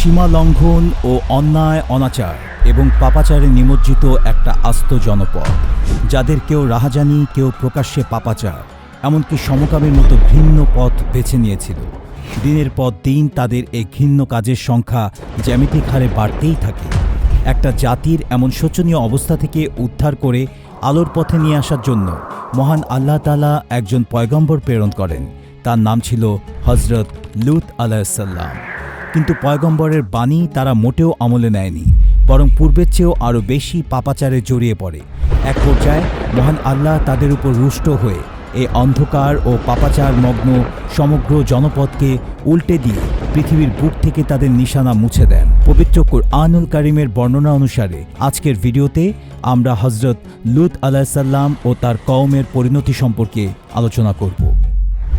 সীমা লঙ্ঘন ও অন্যায়, অনাচার এবং পাপাচারে নিমজ্জিত একটা আস্ত জনপদ। যাদের কেউ রাহাজানি, কেউ প্রকাশ্যে পাপাচার, এমনকি সমকামের মতো ভিন্ন পথ বেছে নিয়েছিল। দিনের পর দিন তাদের এই ঘৃণ্য কাজের সংখ্যা জ্যামিতিক হারে বাড়তেই থাকে। একটা জাতির এমন শোচনীয় অবস্থা থেকে উদ্ধার করে আলোর পথে নিয়ে আসার জন্য মহান আল্লাহ তালা একজন পয়গম্বর প্রেরণ করেন। তার নাম ছিল হজরত লুত আলাহিসাল্লাম কিন্তু পয়গম্বরের বাণী তারা মোটেও আমলে নেয়নি, বরং পূর্বের চেয়েও আরও বেশি পাপাচারে জড়িয়ে পড়ে। এক পর্যায়ে মহান আল্লাহ তাদের উপর রুষ্ট হয়ে এই অন্ধকার ও পাপাচার মগ্ন সমগ্র জনপদকে উল্টে দিয়ে পৃথিবীর বুক থেকে তাদের নিশানা মুছে দেন। পবিত্র আনুল কারিমের বর্ণনা অনুসারে আজকের ভিডিওতে আমরা হজরত লুত আলাহিসাল্লাম ও তার কওমের পরিণতি সম্পর্কে আলোচনা করব।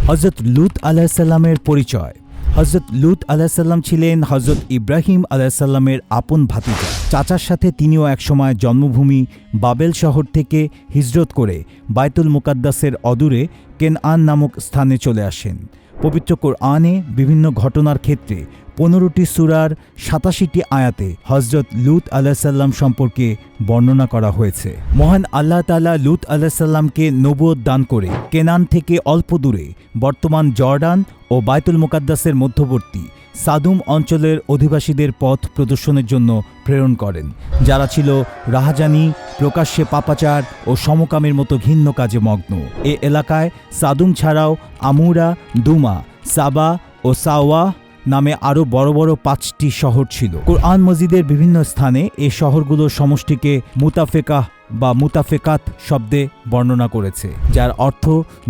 হজরত লুত আলাহিসাল্লামের পরিচয়। হজরত লুত আলাহিসাল্লাম ছিলেন হজরত ইব্রাহিম আলাহিসাল্লামের আপন ভাতিজা। চাচার সাথে তিনিও একসময় জন্মভূমি বাবেল শহর থেকে হিজরত করে বায়তুল মুকাদ্দাসের অদূরে কেনআন নামক স্থানে চলে আসেন। পবিত্র কোরআনে বিভিন্ন ঘটনার ক্ষেত্রে পনেরোটি সুরার সাতাশিটি আয়াতে হজরত লুত আলাহিসাল্লাম সম্পর্কে বর্ণনা করা হয়েছে। মহান আল্লাহ তালা লুত আলাহিসাল্লামকে নবুয়ত দান করে কেনান থেকে অল্প দূরে বর্তমান জর্ডান ও বায়তুল মুকাদ্দাসের মধ্যবর্তী সাদুম অঞ্চলের অধিবাসীদের পথ প্রদর্শনের জন্য প্রেরণ করেন, যারা ছিল রাহাজানি, প্রকাশ্যে পাপাচার ও সমকামের মতো ঘিন্ন কাজে মগ্ন। এ এলাকায় সাদুম ছাড়াও আমুরা, দুমা, সাবা ও সাওয়া নামে আরও বড় বড় পাঁচটি শহর ছিল। কোরআন মজিদের বিভিন্ন স্থানে এ শহরগুলোর সমষ্টিকে মুতাফেকাহ বা মুতাফেকাত শব্দে বর্ণনা করেছে, যার অর্থ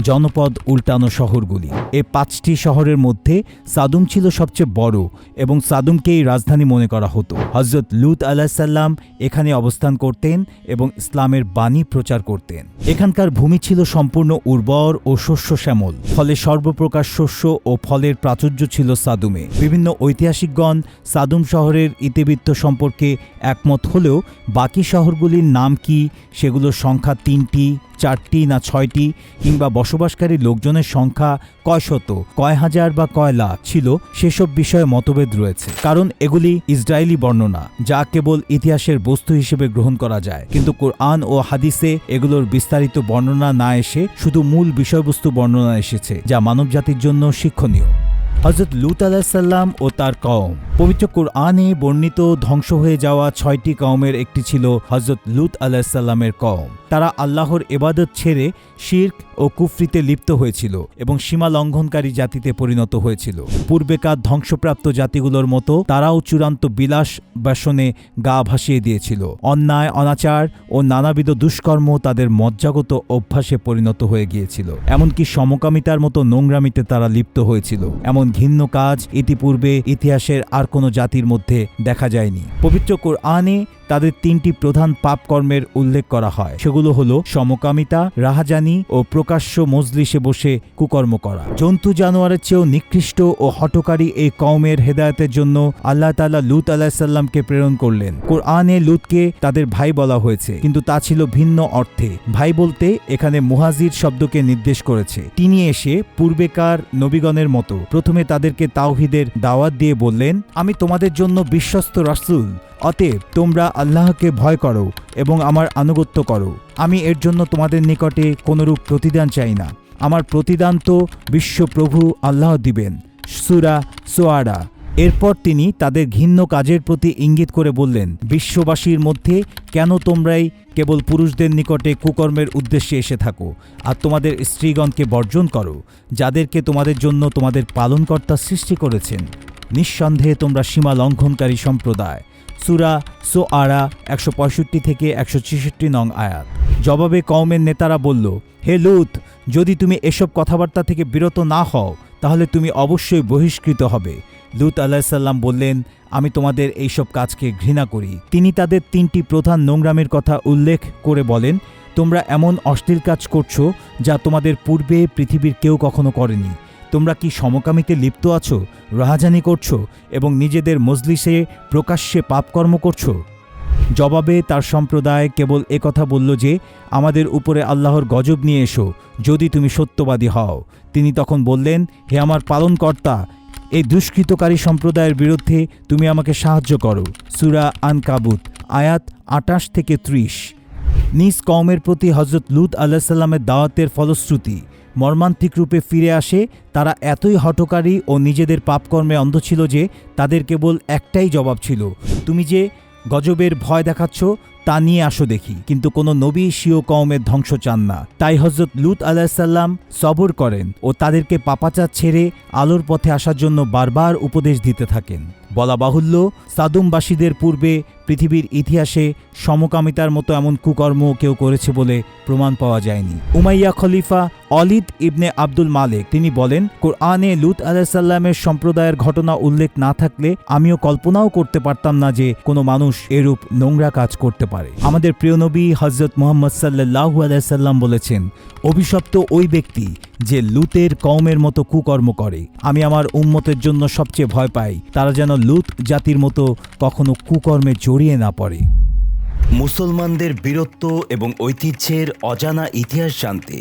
জনপদ উল্টানো শহরগুলি। এ পাঁচটি শহরের মধ্যে সাদুম ছিল সবচেয়ে বড় এবং সাদুমকেই রাজধানী মনে করা হতো। হজরত লুত আলাহিসাল্লাম এখানে অবস্থান করতেন এবং ইসলামের বাণী প্রচার করতেন। এখানকার ভূমি ছিল সম্পূর্ণ উর্বর ও শস্য শ্যামল, ফলে সর্বপ্রকার শস্য ও ফলের প্রাচুর্য ছিল সাদুমে। বিভিন্ন ঐতিহাসিকগণ সাদুম শহরের ইতিবৃত্ত সম্পর্কে একমত হলেও বাকি শহরগুলির নাম কি সেগুলোর সংখ্যা তিনটি, চারটি না ছয়টি, কিংবা বসবাসকারী লোকজনের সংখ্যা কয় শত, কয় হাজার বা কয় লাখ ছিল, সেসব বিষয়ে মতভেদ রয়েছে। কারণ এগুলি ইসরায়েলি বর্ণনা, যা কেবল ইতিহাসের বস্তু হিসেবে গ্রহণ করা যায়। কিন্তু কোরআন ও হাদিসে এগুলোর বিস্তারিত বর্ণনা না এসে শুধু মূল বিষয়বস্তু বর্ণনা এসেছে, যা মানবজাতির জন্য শিক্ষণীয়। হজরত লুত আলাহিসাল্লাম ও তার কওম। পবিত্র কোরআনে বর্ণিত ধ্বংস হয়ে যাওয়া ছয়টি কওমের একটি ছিল হজরত লুত আলাহিসাল্লামের কওম। তারা আল্লাহর এবাদত ছেড়ে শির্ক ও কুফরিতে লিপ্ত হয়েছিল এবং সীমা লঙ্ঘনকারী জাতিতে পরিণত হয়েছিল। পূর্বেকার ধ্বংসপ্রাপ্ত জাতিগুলোর মতো তারাও চূড়ান্ত বিলাস ব্যসনে গা ভাসিয়ে দিয়েছিল। অন্যায়, অনাচার ও নানাবিধ দুষ্কর্ম তাদের মজ্জাগত অভ্যাসে পরিণত হয়ে গিয়েছিল। এমনকি সমকামিতার মতো নোংরামিতে তারা লিপ্ত হয়েছিল। এমন ঘিন্ন কাজ ইতিপূর্বে ইতিহাসের আর কোনো জাতির মধ্যে দেখা যায়নি। পবিত্র কোরআনে তাদের তিনটি প্রধান পাপ কর্মের উল্লেখ করা হয়। সেগুলো হলো সমকামিতা, রাহাজানি ও প্রকাশ্য মজলিসে বসে কুকর্ম করা। জন্তু জানোয়ারের চেয়েও নিকৃষ্ট ও হটকারী এই কওমের হেদায়তের জন্য আল্লাহ তালা লুত আলাহিসাল্লামকে প্রেরণ করলেন। কোরআনে লুতকে তাদের ভাই বলা হয়েছে, কিন্তু তা ছিল ভিন্ন অর্থে। ভাই বলতে এখানে মুহাজির শব্দকে নির্দেশ করেছে। তিনি এসে পূর্বেকার নবীগণের মতো প্রথমে তাদেরকে তাওহিদের দাওয়াত দিয়ে বললেন, আমি তোমাদের জন্য বিশ্বস্ত রাসূল। অতএব তোমরা আল্লাহকে ভয় করো এবং আমার আনুগত্য করো। আমি এর জন্য তোমাদের নিকটে কোনরূপ প্রতিদান চাই না। আমার প্রতিদান তো বিশ্বপ্রভু আল্লাহ দিবেন। সুরা সোয়ারা। এরপর তিনি তাদের ঘিন্ন কাজের প্রতি ইঙ্গিত করে বললেন, বিশ্ববাসীর মধ্যে কেন তোমরাই কেবল পুরুষদের নিকটে কুকর্মের উদ্দেশ্যে এসে থাকো আর তোমাদের স্ত্রীগণকে বর্জন করো, যাদেরকে তোমাদের জন্য তোমাদের পালনকর্তা সৃষ্টি করেছেন? নিঃসন্দেহে তোমরা সীমা লঙ্ঘনকারী সম্প্রদায়। সুরা সো আরা একশো পঁয়ষট্টি থেকে একশো ছেষট্টি নং আয়াত। জবাবে কওমের নেতারা বলল, হে লুত, যদি তুমি এসব কথাবার্তা থেকে বিরত না হও, তাহলে তুমি অবশ্যই বহিষ্কৃত হবে। লুত আলাহিসাল্লাম বললেন, আমি তোমাদের এইসব কাজকে ঘৃণা করি। তিনি তাদের তিনটি প্রধান নোংরামের কথা উল্লেখ করে বলেন, তোমরা এমন অশ্লীল কাজ করছ যা তোমাদের পূর্বে পৃথিবীর কেউ কখনো করেনি। তোমরা কি সমকামিতে লিপ্ত আছো, রাহাজানি করছ এবং নিজেদের মজলিসে প্রকাশ্যে পাপকর্ম করছ? জবাবে তার সম্প্রদায় কেবল একথা বলল যে, আমাদের উপরে আল্লাহর গজব নিয়ে এসো, যদি তুমি সত্যবাদী হও। তিনি তখন বললেন, হে আমার পালনকর্তা এই দুষ্কৃতকারী সম্প্রদায়ের বিরুদ্ধে তুমি আমাকে সাহায্য করো। সুরা আনকাবুত, আয়াত আটাশ থেকে ত্রিশ। নিজ কওমের প্রতি হজরত লুত আল্লাহ সাল্লামের দাওয়াতের ফলশ্রুতি। মর্মান্তিক রূপে ফিরে আসে, তারা এতই হটকারী ও নিজেদের পাপকর্মে অন্ধ ছিল যে তাদের কেবল একটাই জবাব ছিল, তুমি যে গজবের ভয় দেখাচ্ছ তা নিয়ে আসো দেখি। কিন্তু কোনো নবী সিও কওমের ধ্বংস চান না। তাই হজরত লুত আলাহিসাল্লাম সবর করেন ও তাদেরকে পাপাচার ছেড়ে আলোর পথে আসার জন্য বারবার উপদেশ দিতে থাকেন। বলা বাহুল্য, সাদুমবাসীদের পূর্বে পৃথিবীর ইতিহাসে সমকামিতার মতো এমন কুকর্ম কেউ করেছে বলে প্রমাণ পাওয়া যায়নি। উমাইয়া খলিফা অলিদ ইবনে আব্দুল মালেক, তিনি বলেন, কোরআনে লুত আলাহিসাল্লামের সম্প্রদায়ের ঘটনা উল্লেখ না থাকলে আমিও কল্পনাও করতে পারতাম না যে কোনো মানুষ এরূপ নোংরা কাজ করতে পারে। আমাদের প্রিয় নবী হজরত মোহাম্মদ সাল্লাহু আলাইসাল্লাম বলেছেন, অভিশপ্ত ওই ব্যক্তি যে লুতের কওমের মতো কুকর্ম করে। আমি আমার উম্মতের জন্য সবচেয়ে ভয় পাই, তারা যেন লুত জাতির মতো কখনো কুকর্মে জড়িয়ে না পড়ে। মুসলমানদের বীরত্ব এবং ঐতিহ্যের অজানা ইতিহাস জানতে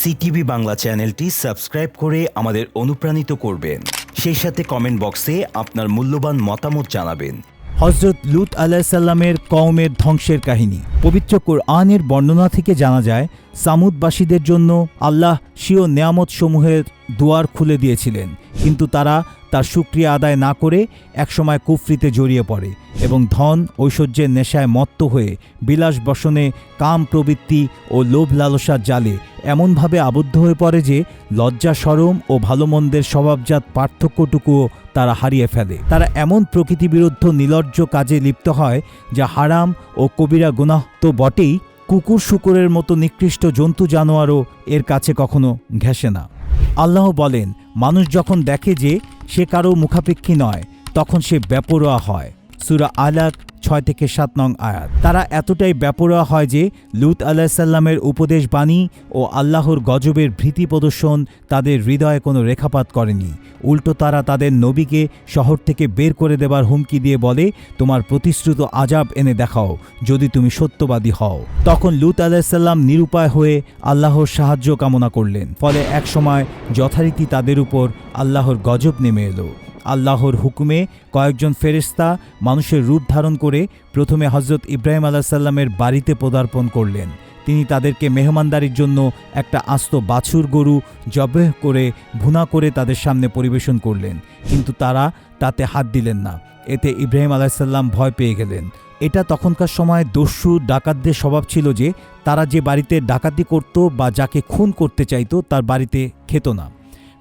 সিটিভি বাংলা চ্যানেলটি সাবস্ক্রাইব করে আমাদের অনুপ্রাণিত করবেন। সেই সাথে কমেন্ট বক্সে আপনার মূল্যবান মতামত জানাবেন। হজরত লুত আলাহিসাল্লামের কওমের ধ্বংসের কাহিনী। পবিত্র কোরআনের বর্ণনা থেকে জানা যায় সামুদবাসীদের জন্য আল্লাহ স্বীয় নেয়ামত সমূহের দুয়ার খুলে দিয়েছিলেন। কিন্তু তারা তার সুক্রিয়া আদায় না করে একসময় কুফরিতে জড়িয়ে পড়ে এবং ধন, ঐশ্বর্যের নেশায় মত্ত হয়ে বিলাস বসনে কাম প্রবৃত্তি ও লোভ লালসার জালে এমনভাবে আবদ্ধ হয়ে পড়ে যে লজ্জা, সরম ও ভালো মন্দের স্বভাবজাত পার্থক্যটুকুও তারা হারিয়ে ফেলে। তারা এমন প্রকৃতিবিরুদ্ধ নিলজ্জ কাজে লিপ্ত হয় যা হারাম ও কবিরা গুনাহ তো বটেই কুকুর শুকুরের মতো নিকৃষ্ট জন্তু জানোয়ারও এর কাছে কখনো ঘেঁষে না। আল্লাহ বলেন, মানুষ যখন দেখে যে সে কারও মুখাপেক্ষী নয়, তখন সে বেপরোয়া হয়। সুরা আলাক ছয় থেকে সাত নং আয়াত। তারা এতটাই বেপরোয়া হয় যে লুত আলাহিসাল্লামের উপদেশ বাণী ও আল্লাহর গজবের ভীতি প্রদর্শন তাদের হৃদয়ে কোনো রেখাপাত করেনি। উল্টো তারা তাদের নবীকে শহর থেকে বের করে দেবার হুমকি দিয়ে বলে, তোমার প্রতিশ্রুত আজাব এনে দেখাও, যদি তুমি সত্যবাদী হও। তখন লুত আলাহিসাল্লাম নিরুপায় হয়ে আল্লাহর সাহায্য কামনা করলেন। ফলে একসময় যথারীতি তাদের উপর আল্লাহর গজব নেমে এলো। আল্লাহর হুকুমে কয়েকজন ফেরেস্তা মানুষের রূপ ধারণ করে প্রথমে হজরত ইব্রাহিম আলাহ সাল্লামের বাড়িতে পদার্পণ করলেন। তিনি তাদেরকে মেহমানদারির জন্য একটা আস্ত বাছুর গরু জবেহ করে, ভুনা করে তাদের সামনে পরিবেশন করলেন। কিন্তু তারা তাতে হাত দিলেন না। এতে ইব্রাহিম আলাহিসাল্লাম ভয় পেয়ে গেলেন। এটা তখনকার সময় দস্যু, ডাকাতদের স্বভাব ছিল যে, তারা যে বাড়িতে ডাকাতি করত বা যাকে খুন করতে চাইতো, তার বাড়িতে খেত না।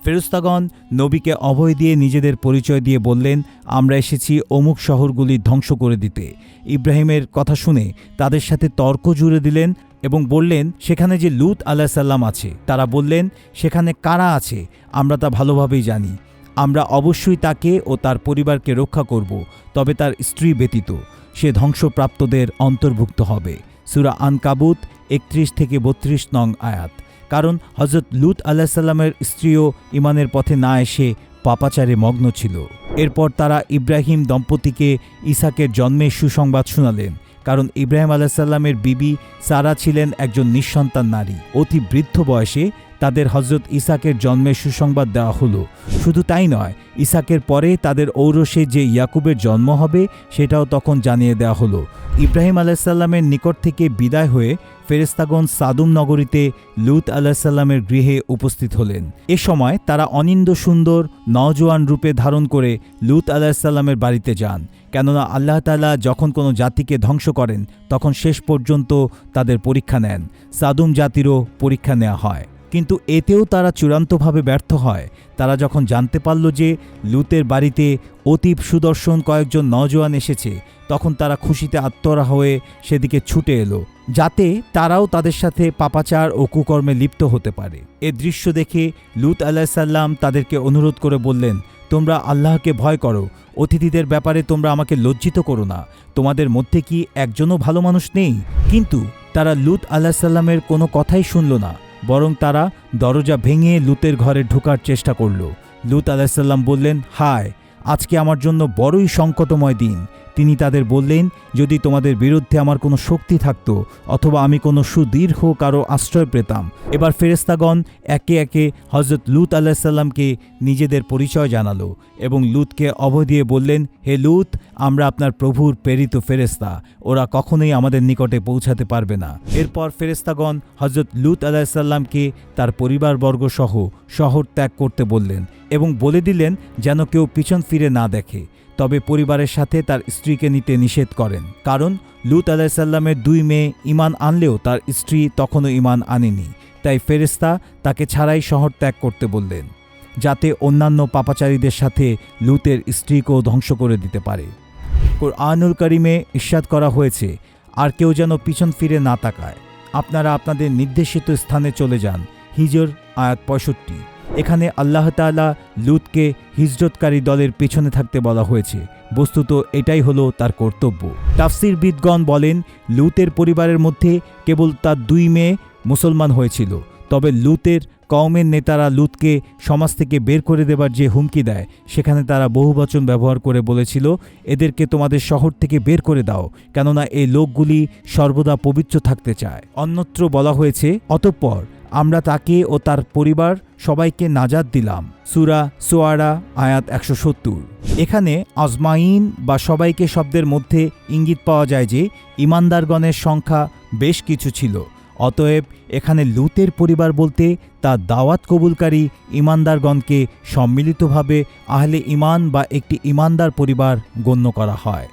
ফেরস্তাগণ নবীকে অভয় দিয়ে নিজেদের পরিচয় দিয়ে বললেন, আমরা এসেছি অমুক শহরগুলি ধ্বংস করে দিতে। ইব্রাহিমের কথা শুনে তাদের সাথে তর্ক জুড়ে দিলেন এবং বললেন, সেখানে যে লুত আলাহ সাল্লাম আছে, তারা বললেন, সেখানে কারা আছে, আমরা তা ভালোভাবেই জানি। আমরা অবশ্যই তাকে ও তার পরিবারকে রক্ষা করব, তবে তার স্ত্রী ব্যতীত। সে ধ্বংসপ্রাপ্তদের অন্তর্ভুক্ত হবে। সুরা আনকাবুত একত্রিশ থেকে বত্রিশ নং আয়াত। কারণ হজরত লুত আলাহিসাল্লামের স্ত্রীও ইমানের পথে না এসে পাপাচারে মগ্ন ছিল। এরপর তারা ইব্রাহিম দম্পতিকে ইসাকের জন্মের সুসংবাদ শুনালেন, কারণ ইব্রাহিম আলাহিসাল্লামের বিবি সারা ছিলেন একজন নিঃসন্তান নারী। অতি বৃদ্ধ বয়সে তাদের হজরত ইসাকের জন্মের সুসংবাদ দেওয়া হলো। শুধু তাই নয়, ইসাকের পরে তাদের ঔরসে যে ইয়াকুবের জন্ম হবে, সেটাও তখন জানিয়ে দেওয়া হলো। ইব্রাহিম আলাহিসাল্লামের নিকট থেকে বিদায় হয়ে ফেরেস্তাগণ সাদুম নগরীতে লুত আলাহিসাল্লামের গৃহে উপস্থিত হলেন। এ সময় তারা অনিন্দ সুন্দর, নওজোয়ান রূপে ধারণ করে লুত আলাহিসাল্লামের বাড়িতে যান। কেননা আল্লাহ তালা যখন কোনো জাতিকে ধ্বংস করেন, তখন শেষ পর্যন্ত তাদের পরীক্ষা নেন। সাদুম জাতিরও পরীক্ষা নেওয়া হয়। কিন্তু এতেও তারা চূড়ান্তভাবে ব্যর্থ হয়। তারা যখন জানতে পারল যে লুতের বাড়িতে অতীব সুদর্শন কয়েকজন নজওয়ান এসেছে, তখন তারা খুশিতে আত্মরা হয়ে সেদিকে ছুটে এলো, যাতে তারাও তাদের সাথে পাপাচার ও কুকর্মে লিপ্ত হতে পারে। এ দৃশ্য দেখে লুত আলাহিসাল্লাম তাদেরকে অনুরোধ করে বললেন, তোমরা আল্লাহকে ভয় করো। অতিথিদের ব্যাপারে তোমরা আমাকে লজ্জিত করো না। তোমাদের মধ্যে কি একজনও ভালো মানুষ নেই? কিন্তু তারা লুত আল্লাহ সাল্লামের কোনো কথাই শুনল না। বরং তারা দরজা ভেঙে লুতের ঘরে ঢোকার চেষ্টা করল। লুত আলাহিসাল্লাম বললেন, হায়, আজকে আমার জন্য বড়ই সংকটময় দিন। তিনি তাদের বললেন, যদি তোমাদের বিরুদ্ধে আমার কোনো শক্তি থাকত, অথবা আমি কোনো সুদীর্ঘ কারও আশ্রয় পেতাম, এবার ফেরেস্তাগণ একে একে হজরত লুত আলাহিসাল্লামকে নিজেদের পরিচয় জানালো এবং লুতকে দিয়ে বললেন, হে লুত, আমরা আপনার প্রভুর প্রেরিত ফেরেস্তা ওরা কখনোই আমাদের নিকটে পৌঁছাতে পারবে না। এরপর ফেরেস্তাগণ হজরত লুত আলাহিসাল্লামকে তার পরিবারবর্গ সহ শহর ত্যাগ করতে বললেন এবং বলে দিলেন, যেন কেউ পিছন ফিরে না দেখে। তবে পরিবারের সাথে তার স্ত্রীকে নিতে নিষেধ করেন, কারণ লুত আলাহিসাল্লামের দুই মেয়ে ইমান আনলেও তার স্ত্রী তখনও ইমান আনেনি। তাই ফেরেস্তা তাকে ছাড়াই শহর ত্যাগ করতে বললেন, যাতে অন্যান্য পাপাচারীদের সাথে লুতের স্ত্রীকেও ধ্বংস করে দিতে পারে। কোরআনুল করিমে ইস্বাদ করা হয়েছে, আর কেউ যেন পিছন ফিরে না তাকায়। আপনারা আপনাদের নির্দেশিত স্থানে চলে যান। হিজর, আয়াত পঁয়ষট্টি। এখানে আল্লাহ তাআলা লুতকে হিজরতকারী দলের পেছনে থাকতে বলা হয়েছে। বস্তুত এটাই হলো তার কর্তব্য। তাফসির বিদগণ বলেন, লুতের পরিবারের মধ্যে কেবল তার দুই মেয়ে মুসলমান হয়েছিল। তবে লুতের কওমের নেতারা লুতকে সমাজ থেকে বের করে দেবার যে হুমকি দেয়, সেখানে তারা বহুবচন ব্যবহার করে বলেছিল, এদেরকে তোমাদের শহর থেকে বের করে দাও, কেননা এই লোকগুলি সর্বদা পবিত্র থাকতে চায়। অন্যত্র বলা হয়েছে, অতঃপর আমরা তাকে ও তার পরিবার সবাইকে নাজাদ দিলাম। সুরা সোয়ারা, আয়াত একশো সত্তর। এখানে আজমাইন বা সবাইকে শব্দের মধ্যে ইঙ্গিত পাওয়া যায় যে, ইমানদারগণের সংখ্যা বেশ কিছু ছিল। অতএব এখানে লুতের পরিবার বলতে তা দাওয়াত কবুলকারী ইমানদারগণকে সম্মিলিতভাবে আহলে ইমান বা একটি ইমানদার পরিবার গণ্য করা হয়।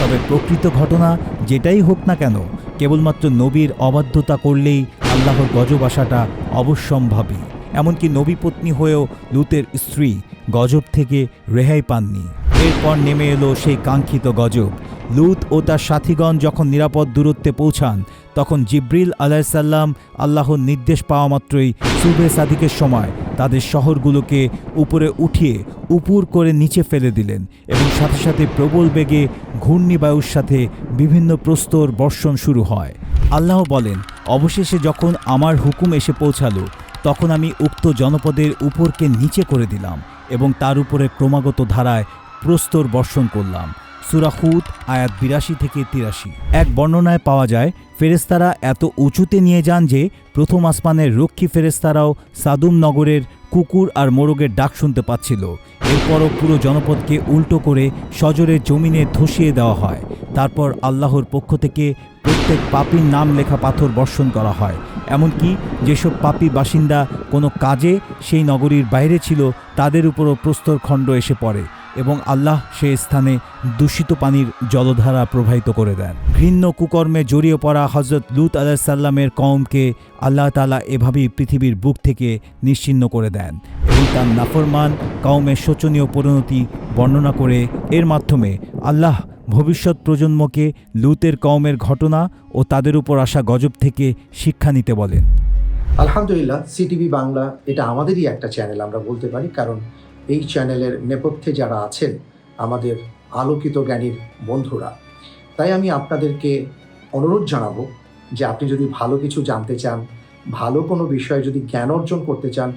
তবে প্রকৃত ঘটনা যেটাই হোক না কেন, কেবলমাত্র নবীর অবাধ্যতা করলেই আল্লাহর গজব আসাটা অবশ্যম্ভাবী। এমনকি নবী পত্নী হয়েও লুতের স্ত্রী গজব থেকে রেহাই পাননি। এরপর নেমে এলো সেই কাঙ্ক্ষিত গজব। লুত ও তার সাথীগণ যখন নিরাপদ দূরত্বে পৌঁছান, তখন জিব্রিল আলাইসাল্লাম আল্লাহর নির্দেশ পাওয়া মাত্রই সুবে সাদিকের সময় তাদের শহরগুলোকে উপরে উঠিয়ে উপুর করে নিচে ফেলে দিলেন এবং সাথে সাথে প্রবল বেগে ঘূর্ণিবায়ুর সাথে বিভিন্ন প্রস্তর বর্ষণ শুরু হয়। আল্লাহ বলেন অবশেষে যখন আমার হুকুম এসে পৌঁছালো, তখন আমি উক্ত জনপদের উপরকে নিচে করে দিলাম এবং তার উপরে ক্রমাগত ধারায় প্রস্তর বর্ষণ করলাম। সুরাহুত আয়াত বিরাশি থেকে তিরাশি। এক বর্ণনায় পাওয়া যায় ফেরেস্তারা এত উঁচুতে নিয়ে যান যে প্রথম আসমানের রক্ষী ফেরেস্তারাও সাদুম নগরের কুকুর আর মোরগের ডাক শুনতে পাচ্ছিল। এরপরও পুরো জনপদকে উল্টো করে সজরের জমিনে ধসিয়ে দেওয়া হয়। তারপর আল্লাহর পক্ষ থেকে প্রত্যেক পাপীর নাম লেখা পাথর বর্ষণ করা হয়। এমনকি যেসব পাপী বাসিন্দা কোনো কাজে সেই নগরীর বাইরে ছিল, তাদের উপরও প্রস্তর খণ্ড এসে পড়ে এবং আল্লাহ সে স্থানে দূষিত পানির জলধারা প্রবাহিত করে দেন। ঘৃণ্য কুকর্মে জড়িয়ে পড়া হজরত লুত আলাহিসাল্লামের কওমকে আল্লাহ তালা এভাবেই পৃথিবীর বুক থেকে নিশ্চিহ্ন করে দেন। এবং তার নাফরমান, কওমের শোচনীয় পরিণতি বর্ণনা করে এর মাধ্যমে আল্লাহ ভবিষ্যৎ প্রজন্মকে লুতের কওমের ঘটনা ও তাদের উপর আসা গজব থেকে শিক্ষা নিতে বলেন। আলহামদুলিল্লাহ সিটিভি বাংলা এটা আমাদেরই একটা চ্যানেল আমরা বলতে পারি, কারণ এই চ্যানেলের নেপথ্যে যারা আছেন আমাদের আলোকিত জ্ঞানীর বন্ধুরা। তাই আমি আপনাদেরকে অনুরোধ জানাব যে আপনি যদি ভালো কিছু জানতে চান, ভালো কোনো বিষয়ে যদি জ্ঞান অর্জন করতে চান,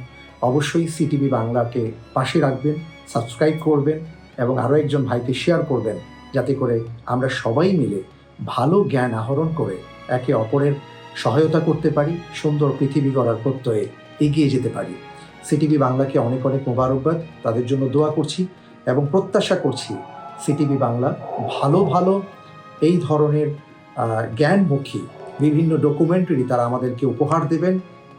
অবশ্যই সিটিভি বাংলাকে পাশে রাখবেন সাবস্ক্রাইব করবেন এবং আরও একজন ভাইকে শেয়ার করবেন। যাতে করে আমরা সবাই মিলে ভালো জ্ঞান আহরণ করে একে অপরের সহায়তা করতে পারি, সুন্দর পৃথিবী গড়ার প্রত্যয়ে এগিয়ে যেতে পারি। সিটিভি বাংলাকে অনেক অনেক মোবারকবাদ। তাদের জন্য দোয়া করছি এবং প্রত্যাশা করছি সিটিভি বাংলা ভালো ভালো এই ধরনের জ্ঞানমুখী বিভিন্ন ডকুমেন্টারি তারা আমাদেরকে উপহার দেবেন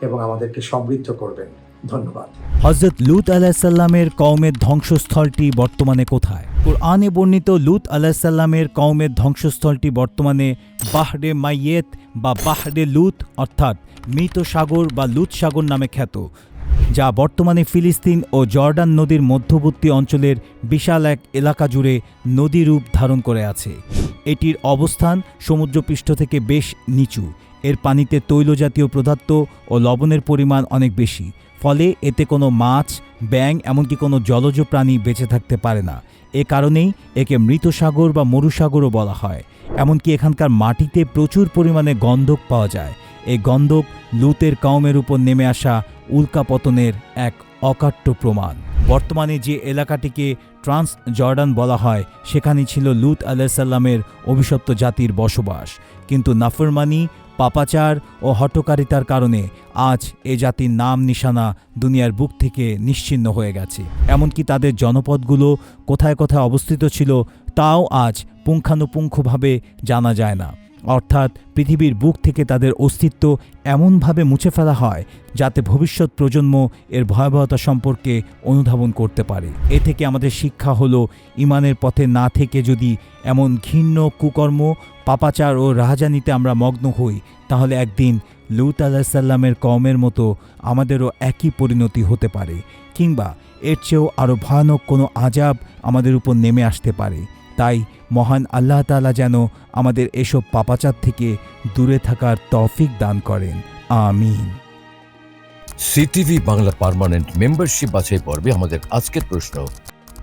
এবং আমাদেরকে সমৃদ্ধ করবেন। ধন্যবাদ। হজরত লুত আলাহিসাল্লামের কওমের ধ্বংসস্থলটি বর্তমানে কোথায়? কোরআনে বর্ণিত লুত আলাহিসাল্লামের কওমের ধ্বংসস্থলটি বর্তমানে বাহরে মাইয়েত বা বাহরে লুত, অর্থাৎ মৃত সাগর বা লুত সাগর নামে খ্যাত, যা বর্তমানে ফিলিস্তিন ও জর্ডান নদীর মধ্যবর্তী অঞ্চলের বিশাল এক এলাকা জুড়ে নদী রূপ ধারণ করে আছে। এটির অবস্থান সমুদ্রপৃষ্ঠ থেকে বেশ নিচু। এর পানিতে তৈলজাতীয় পদার্থ ও লবণের পরিমাণ অনেক বেশি। ফলে এতে কোনো মাছ, ব্যাঙ, এমনকি কোনো জলজ প্রাণী বেঁচে থাকতে পারে না। এ কারণেই একে মৃত সাগর বা মরুসাগরও বলা হয়। এমনকি এখানকার মাটিতে প্রচুর পরিমাণে গন্ধক পাওয়া যায়। এই গন্ধক লুতের কওমের উপর নেমে আসা উল্কাপতনের এক অকাট্য প্রমাণ। বর্তমানে যে এলাকাটিকে ট্রান্স জর্ডান বলা হয়, সেখানে ছিল লুত আলাইসাল্লামের অভিশপ্ত জাতির বসবাস। কিন্তু নাফরমানি পাপাচার ও হটকারিতার কারণে আজ এ জাতির নাম নিশানা দুনিয়ার বুক থেকে নিশ্চিন্ন হয়ে গেছে। এমনকি তাদের জনপদগুলো কোথায় কোথায় অবস্থিত ছিল, তাও আজ পুঙ্খানুপুঙ্খভাবে জানা যায় না। অর্থাৎ পৃথিবীর বুক থেকে তাদের অস্তিত্ব এমনভাবে মুছে ফেলা হয় যাতে ভবিষ্যৎ প্রজন্ম এর ভয়াবহতা সম্পর্কে অনুধাবন করতে পারে। এ থেকে আমাদের শিক্ষা হলো, ইমানের পথে না থেকে যদি এমন ঘৃণ্য কুকর্ম, পাপাচার ও রাহাজানিতে আমরা মগ্ন হই, তাহলে একদিন লুত আলাহিসাল্লামের কমের মতো আমাদেরও একই পরিণতি হতে পারে, কিংবা এর চেয়েও আরও ভয়ানক কোনো আজাব আমাদের উপর নেমে আসতে পারে। তাই মহান আল্লাহ তাআলা যেন আমাদের এসব পাপাচার থেকে দূরে থাকার তৌফিক দান করেন। আমিন। সিটিভি বাংলা পারমানেন্ট মেম্বারশিপ বাছাই পর্বে আমাদের আজকের প্রশ্ন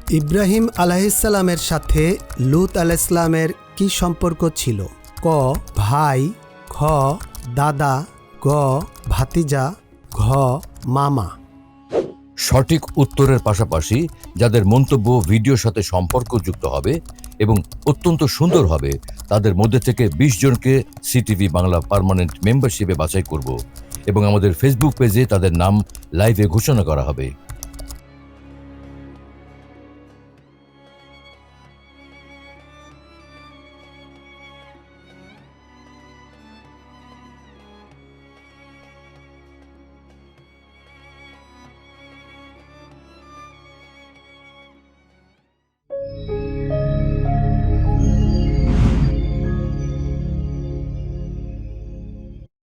ইব্রাহিম আলাহিসাল্লামের সাথে লুত আলাইসলামের কি সম্পর্ক ছিল? ক ভাই খ দাদা গ ভাতিজা ঘ মামা। সঠিক উত্তরের পাশাপাশি যাদের মন্তব্য ভিডিওর সাথে সম্পর্কযুক্ত হবে এবং অত্যন্ত সুন্দর হবে। তাদের মধ্যে থেকে বিশ জনকে সিটিভি বাংলা পারমানেন্ট মেম্বারশিপে বাছাই করব এবং আমাদের ফেসবুক পেজে তাদের নাম লাইভে ঘোষণা করা হবে।